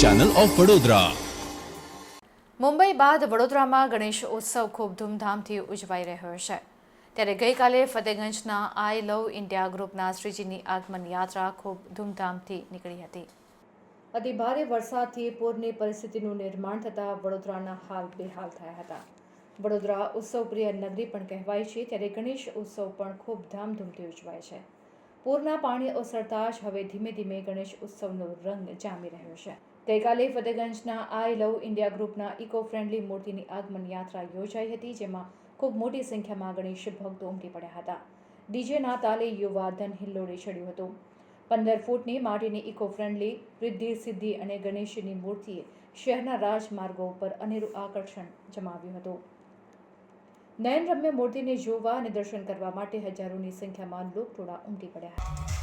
Channel of Vadodara Mumbai બાદ વડોદરામાં ગણેશ ઉત્સવ ખૂબ ધૂમધામથી ઉજવાઈ રહ્યો છે. ત્યારે ગઈકાલે ફતેગંજના આઈ લવ ઇન્ડિયા ગ્રુપના શ્રીજીની આગમન યાત્રા ખૂબ ધૂમધામથી નીકળી હતી. અતિ ભારે વરસાદથી પૂરની પરિસ્થિતિનું નિર્માણ થતાં વડોદરાના હાલ બેહાલ થયા હતા. વડોદરા ઉત્સવપ્રિય નગરી પણ કહેવાય છે, ત્યારે ગણેશ ઉત્સવ પણ ખૂબ ધામધૂમથી ઉજવાય છે. પૂરના પાણી ઓસરતા જ હવે ધીમે ધીમે ગણેશ ઉત્સવનો રંગ જામી રહ્યો છે. ગઈકાલે ફતેગંજના આઈ લવ ઇન્ડિયા ગ્રુપના ઇકો ફ્રેન્ડલી મૂર્તિની આગમન યાત્રા યોજાઈ હતી, જેમાં ખૂબ મોટી સંખ્યામાં ગણેશ ભક્તો ઉમટી પડ્યા હતા. ડીજેના તાલે યુવા ધન હિલ્લોળે ચડ્યું હતું. પંદર ફૂટની માટીની ઇકો ફ્રેન્ડલી વૃદ્ધિ સિદ્ધિ અને ગણેશની મૂર્તિએ શહેરના રાજમાર્ગો ઉપર અનેરું આકર્ષણ જમાવ્યું હતું. નયનરમ્ય મૂર્તિને જોવા અને દર્શન કરવા માટે હજારોની સંખ્યામાં લોકટોળા ઉમટી પડ્યા. હતા